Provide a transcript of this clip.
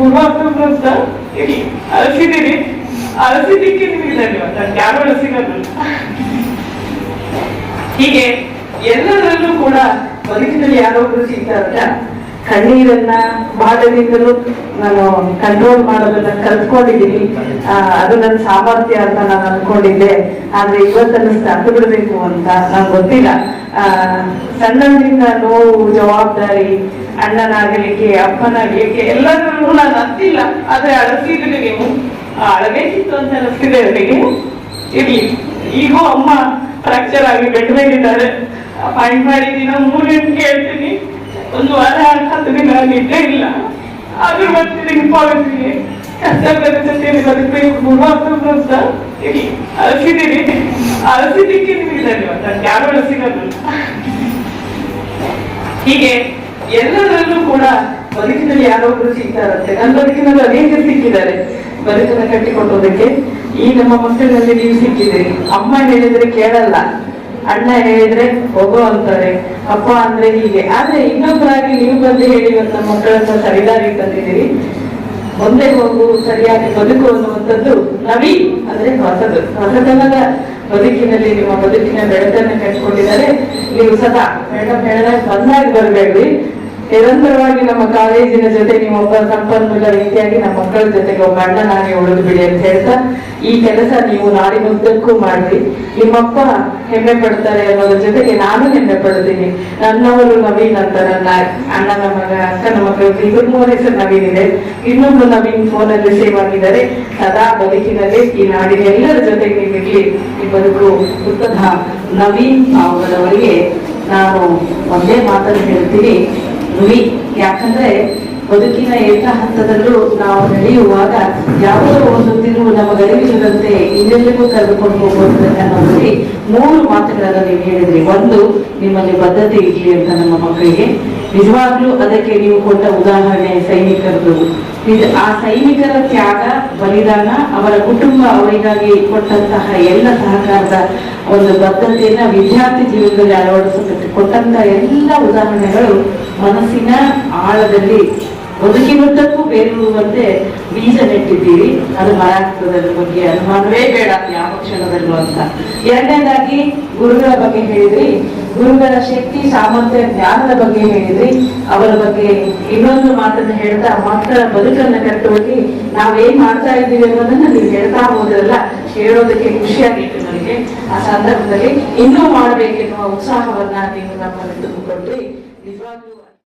ಪೂರ್ವಾಕ್ರಮ ಅಂತ ಇರ್ಲಿ ಅರಸಿದ್ದೀರಿ ಅರಸಿದ್ದಕ್ಕೆ ನಿಮಗೆ ಧನ್ಯವಾದ ಯಾರು ಅರಸಿಗಲ್ಲ ಹೀಗೆ ಎಲ್ಲರಲ್ಲೂ ಕೂಡ ಬದುಕಿನಲ್ಲಿ ಯಾರೊಬ್ರು ಸಿಗ್ತಾರಲ್ಲ ಕಣ್ಣೀರನ್ನ ಬಾಧದಿಂದಲೂ ನಾನು ಕಂಟ್ರೋಲ್ ಮಾಡೋದನ್ನ ಕಲ್ತ್ಕೊಂಡಿದ್ದೀನಿ. ಅದು ನನ್ನ ಸಾಮರ್ಥ್ಯ ಅಂತ ನಾನು ಅನ್ಕೊಂಡಿದ್ದೆ. ಆದ್ರೆ ಇವತ್ತನ್ನು ಅದು ಬಿಡಬೇಕು ಅಂತ ನಂಗೆ ಗೊತ್ತಿಲ್ಲ. ಸಣ್ಣದಿಂದ ನೋವು, ಜವಾಬ್ದಾರಿ, ಅಣ್ಣನಾಗಲಿಕ್ಕೆ, ಅಪ್ಪನಾಗಲಿಕ್ಕೆ ಎಲ್ಲದರಲ್ಲೂ ನಾನು ಅಂತಿಲ್ಲ ಆದ್ರೆ ಅಳಸಿದ್ರೆ ನೀವು ಅಳಬೇಕಿತ್ತು ಅಂತ ಅನಿಸ್ತಿದೆ ಅವರಿಗೆ. ಇರ್ಲಿ. ಈಗೂ ಅಮ್ಮ ಫ್ರಾಕ್ಚರ್ ಆಗಿ ಬೆಡ್ ಮೇಲಿದ್ದಾರೆ. ಫೈನ್ ಮಾಡಿದ್ದೀನ? ಮೂರು ಕೇಳ್ತೀನಿ. ಒಂದು ವಾರ ಹತ್ತು ದಿನ ನಿದ್ದೆ ಇಲ್ಲ. ಆದ್ರೂ ಮತ್ತೆ ಪಾಲಿಸಿಗೆ ಕಷ್ಟದ ಜೊತೆ ಬದುಕಬೇಕು ಪೂರ್ವಾಕ್ರಮ ಅಂತ ಇರ್ಲಿ ಅಲಸಿದ್ದಕ್ಕೆ ನಿಮಗೆ ಧನ್ಯವಾದ. ಯಾರು ಅಲಸಿಗಲ್ಲ ಹೀಗೆ ಎಲ್ಲದರಲ್ಲೂ ಕೂಡ ಬದುಕಿನಲ್ಲಿ ಯಾರೊಬ್ರು ಸಿಗ್ತಾರಂತೆ. ನನ್ನ ಬದುಕಿನಲ್ಲಿ ಅನೇಕ ಸಿಕ್ಕಿದ್ದಾರೆ. ಬದುಕನ್ನ ಕಟ್ಟಿಕೊಟ್ಟೋದಕ್ಕೆ ಈ ನಮ್ಮ ಮಕ್ಕಳಲ್ಲಿ ನೀವು ಸಿಕ್ಕಿದೆ ಅಮ್ಮ ಹೇಳಿದ್ರೆ ಕೇಳಲ್ಲ. ಅಣ್ಣ ಹೇಳಿದ್ರೆ ಹೋಗೋ ಅಂತಾರೆ. ಅಪ್ಪ ಅಂದ್ರೆ ಹೀಗೆ. ಆದ್ರೆ ಇನ್ನೊಬ್ಬರಾಗಿ ನೀವು ಬಂದು ಹೇಳಿ ನಮ್ಮ ಮಕ್ಕಳನ್ನ ಸರಿದಾರಿಗೆ ತಂದಿದ್ದೀರಿ. ಒಂದೇ ಹೋಗು, ಸರಿಯಾಗಿ ಬದುಕು ಅನ್ನುವಂಥದ್ದು ನವಿ ಅಂದ್ರೆ ಹೊಸದು. ಹೊಸತನದ ಬದುಕಿನಲ್ಲಿ ನಿಮ್ಮ ಬದುಕಿನ ಬೆಳಕನ್ನು ಕಟ್ಕೊಂಡಿದ್ದಾರೆ ನೀವು ಸದಾ ಮೇಡಮ್ ಹೇಳಿದ್ರೆ ಬಂದಾಗಿ ಬರಬೇಡ್ರಿ. ನಿರಂತರವಾಗಿ ನಮ್ಮ ಕಾಲೇಜಿನ ಜೊತೆ ನೀವು ಒಬ್ಬ ಸಂಪನ್ಮೂಲ ರೀತಿಯಾಗಿ ನಮ್ಮ ಮಕ್ಕಳ ಜೊತೆಗೆ ಒಬ್ಬ ನಾನೇ ಉಳಿದು ಬಿಡಿ ಅಂತ ಹೇಳ್ತಾ, ಈ ಕೆಲಸ ನೀವು ನಾಡಿನುದ್ದಕ್ಕೂ ಮಾಡ್ರಿ. ನಿಮ್ಮಪ್ಪ ಹೆಮ್ಮೆ ಪಡ್ತಾರೆ ಅನ್ನೋದ್ರ ಜೊತೆಗೆ ನಾನು ಹೆಮ್ಮೆ ಪಡ್ತೀನಿ. ನನ್ನವರು ನವೀನ್ ಅಂತ ನನ್ನ ಅಣ್ಣನ ಮಗ, ಅಕ್ಕನ ಮಕ್ಕಳು ಇಬ್ಬರು ಮೂರು ಹೆಸರು ನವೀನ್ ಇದೆ. ಇನ್ನೊಂದು ನವೀನ್ ಫೋನ್ ಅಲ್ಲಿ ಸೇವ್ ಆಗಿದ್ದಾರೆ. ಸದಾ ಬದುಕಿನಲ್ಲಿ ಈ ನಾಡಿನ ಎಲ್ಲರ ಜೊತೆಗೆ ನಿಮಗೆ ಈ ಬದುಕು ನವೀನ್ ಅವರವರಿಗೆ ನಾನು ಒಂದೇ ಮಾತನ್ನು ಹೇಳ್ತೀನಿ. ನುಡಿ ಯಾಕಂದ್ರೆ ಬದುಕಿನ ಏಕ ಹಂತದಲ್ಲೂ ನಾವು ನಡೆಯುವಾಗ ಯಾವುದೋ ಒಂದು ತಿರುವು ನಮ್ಮ ಗರಿವಿಲ್ಲದಂತೆ ಇನ್ನೆಲ್ಲಿಗೂ ಕರೆದುಕೊಂಡು ಹೋಗುವುದು ಅನ್ನೋದ್ರಲ್ಲಿ ಮೂರು ಮಾತುಗಳನ್ನು ನೀವು ಹೇಳಿದ್ರಿ. ಒಂದು, ನಿಮ್ಮಲ್ಲಿ ಬದ್ಧತೆ ಇರಲಿ ಅಂತ ನಮ್ಮ ಮಕ್ಕಳಿಗೆ. ನಿಜವಾಗ್ಲೂ ಅದಕ್ಕೆ ನೀವು ಕೊಟ್ಟ ಉದಾಹರಣೆ ಸೈನಿಕರದು. ಇದು ಆ ಸೈನಿಕರ ತ್ಯಾಗ, ಬಲಿದಾನ, ಅವರ ಕುಟುಂಬ ಅವರಿಗಾಗಿ ಕೊಟ್ಟಂತಹ ಎಲ್ಲ ಸಹಕಾರದ ಒಂದು ಬದ್ಧತೆಯನ್ನ ವಿದ್ಯಾರ್ಥಿ ಜೀವನದಲ್ಲಿ ಅಳವಡಿಸಬೇಕು ಕೊಟ್ಟಂತಹ ಎಲ್ಲ ಉದಾಹರಣೆಗಳು ಮನಸ್ಸಿನ ಆಳದಲ್ಲಿ ಬದುಕಿನುದ್ದಕ್ಕೂ ಬೇರೂರುವಂತೆ ಬೀಜ ನೆಟ್ಟಿದ್ದೀರಿ ಅದು ಮರ ಆಗ್ತದೆ ಅದ್ರ ಬಗ್ಗೆ ಅನುಮಾನವೇ ಬೇಡ, ಯಾವ ಕ್ಷಣದಲ್ಲೂ ಅಂತ. ಎರಡನೇದಾಗಿ ಗುರುಗಳ ಬಗ್ಗೆ ಹೇಳಿದ್ರಿ. ಗುರುಗಳ ಶಕ್ತಿ, ಸಾಮರ್ಥ್ಯ, ಜ್ಞಾನದ ಬಗ್ಗೆ ಹೇಳಿದ್ರಿ. ಅವರ ಬಗ್ಗೆ ಇನ್ನೊಂದು ಮಾತನ್ನ ಹೇಳ್ತಾ ಮಕ್ಕಳ ಬದುಕನ್ನ ಕಟ್ಟುವಲ್ಲಿ ನಾವೇನ್ ಮಾಡ್ತಾ ಇದ್ದೀವಿ ಅನ್ನೋದನ್ನ ನೀವು ಹೇಳ್ತಾ ಹೋದ್ರಲ್ಲ, ಹೇಳೋದಕ್ಕೆ ಖುಷಿಯಾಗಿತ್ತು ನನಗೆ ಆ ಸಂದರ್ಭದಲ್ಲಿ ಇನ್ನೂ ಮಾಡಬೇಕೆನ್ನುವ ಉತ್ಸಾಹವನ್ನ ನೀವು ನಮ್ಮಲ್ಲಿ ತುಂಬಿಕೊಟ್ರಿ.